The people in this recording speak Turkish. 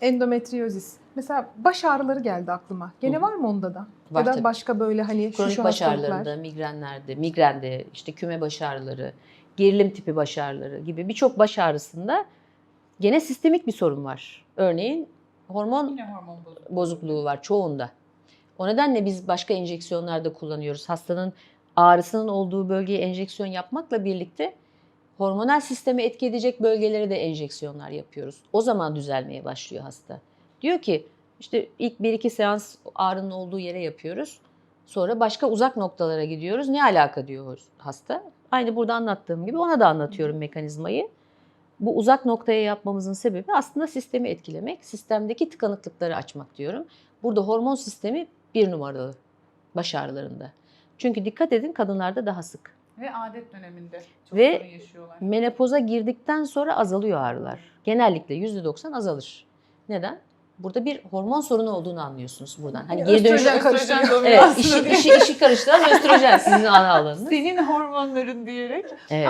endometriozis. Mesela baş ağrıları geldi aklıma. Gene Hı. var mı onda da? Var ya da tabii. başka böyle hani şu Kronik şu baş hastalıklar. ağrılarında, migrenlerde, migrende, işte küme baş ağrıları, gerilim tipi baş ağrıları gibi birçok baş ağrısında gene sistemik bir sorun var. Örneğin hormon Yine hormon bozukluğu. bozukluğu var çoğunda. O nedenle biz başka enjeksiyonlarda kullanıyoruz. Hastanın ağrısının olduğu bölgeye enjeksiyon yapmakla birlikte hormonal sistemi etki edecek bölgelere de enjeksiyonlar yapıyoruz. O zaman düzelmeye başlıyor hasta. Diyor ki işte ilk 1-2 seans ağrının olduğu yere yapıyoruz. Sonra başka uzak noktalara gidiyoruz. Ne alaka diyor hasta. Aynı burada anlattığım gibi ona da anlatıyorum mekanizmayı. Bu uzak noktaya yapmamızın sebebi aslında sistemi etkilemek, sistemdeki tıkanıklıkları açmak diyorum. Burada hormon sistemi bir numaralı baş ağrılarında. Çünkü dikkat edin kadınlarda daha sık. Ve adet döneminde çok Ve sorun yaşıyorlar. Menopoza girdikten sonra azalıyor ağrılar. Genellikle %90 azalır. Neden? Burada bir hormon sorunu olduğunu anlıyorsunuz buradan. Hani geri dönüş östrojen karıştırıyor. Evet, işi, değil. işi, işi karıştıran östrojen sizin ana alanınız. Senin hormonların diyerek Evet.